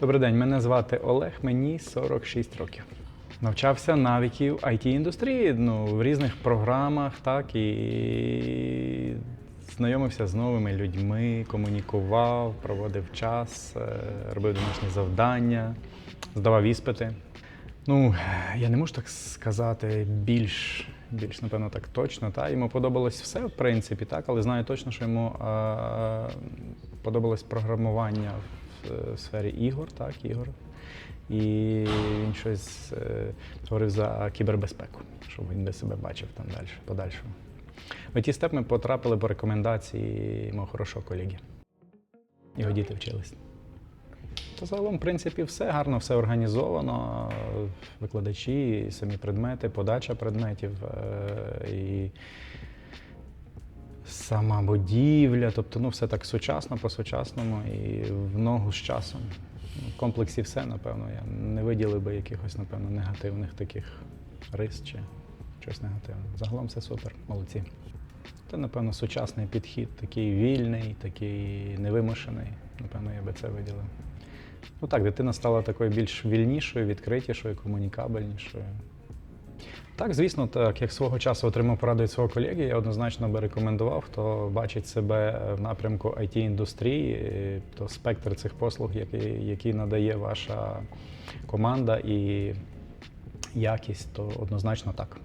Добрий день, мене звати Олег, мені 46 років. Навчався навиків it індустрії ну, в різних програмах, так і знайомився з новими людьми, комунікував, проводив час, е, робив домашні завдання, здавав іспити. Ну, я не можу так сказати більш, більш напевно, так точно. Та? Йому подобалось все, в принципі, так, але знаю точно, що йому е, подобалось програмування в, сфері ігор, так, ігор. І він щось е, говорив за кібербезпеку, щоб він би себе бачив там далі, подальшому. В ті степ ми потрапили по рекомендації мого хорошого колеги. Його діти вчились. Та загалом, в принципі, все гарно, все організовано. Викладачі, самі предмети, подача предметів е, і сама будівля. Тобто, ну, все так сучасно, по-сучасному і в ногу з часом. В комплексі все, напевно, я не виділив би якихось, напевно, негативних таких рис чи щось негативне. Загалом все супер, молодці. Це, напевно, сучасний підхід, такий вільний, такий невимушений. Напевно, я би це виділив. Ну так, дитина стала такою більш вільнішою, відкритішою, комунікабельнішою. Так, звісно, так як свого часу отримав пораду від свого колеги, я однозначно би рекомендував, хто бачить себе в напрямку it індустрії, то спектр цих послуг, які, які надає ваша команда і якість, то однозначно так.